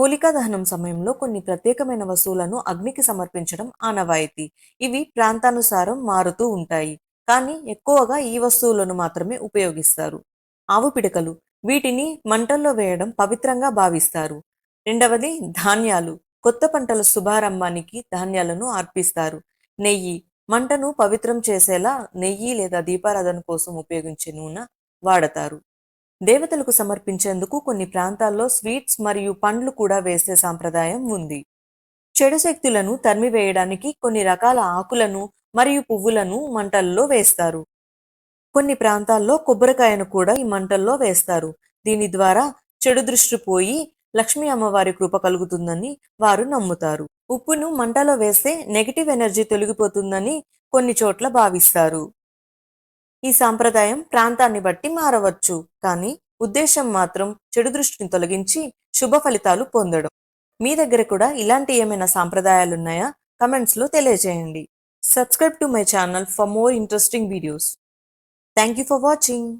హోలికా దహనం సమయంలో కొన్ని ప్రత్యేకమైన వస్తువులను అగ్నికి సమర్పించడం ఆనవాయితీ. ఇవి ప్రాంతానుసారం మారుతూ ఉంటాయి కానీ ఎక్కువగా ఈ వస్తువులను మాత్రమే ఉపయోగిస్తారు. ఆవు పిడకలు వీటిని మంటల్లో వేయడం పవిత్రంగా భావిస్తారు. రెండవది ధాన్యాలు. కొత్త పంటల శుభారంభానికి ధాన్యాలను అర్పిస్తారు. నెయ్యి మంటను పవిత్రం చేసేలా నెయ్యి లేదా దీపారాధన కోసం ఉపయోగించే నూనె వాడతారు. దేవతలకు సమర్పించేందుకు కొన్ని ప్రాంతాల్లో స్వీట్స్ మరియు పండ్లు కూడా వేసే సాంప్రదాయం ఉంది. చెడు శక్తులను తరిమివేయడానికి కొన్ని రకాల ఆకులను మరియు పువ్వులను మంటల్లో వేస్తారు. కొన్ని ప్రాంతాల్లో కొబ్బరికాయను కూడా ఈ మంటల్లో వేస్తారు. దీని ద్వారా చెడు దృష్టి పోయి లక్ష్మీ అమ్మవారి కృప కలుగుతుందని వారు నమ్ముతారు. ఉప్పును మంటలో వేస్తే నెగిటివ్ ఎనర్జీ తొలగిపోతుందని కొన్ని చోట్ల భావిస్తారు. ఈ సాంప్రదాయం ప్రాంతాన్ని బట్టి మారవచ్చు. కానీ ఉద్దేశం మాత్రం చెడు దృష్టిని తొలగించి శుభ ఫలితాలు పొందడం. మీ దగ్గర కూడా ఇలాంటి ఏమైనా సాంప్రదాయాలు ఉన్నాయా కమెంట్స్లో తెలియజేయండి. Subscribe to my channel for more interesting videos thank you for watching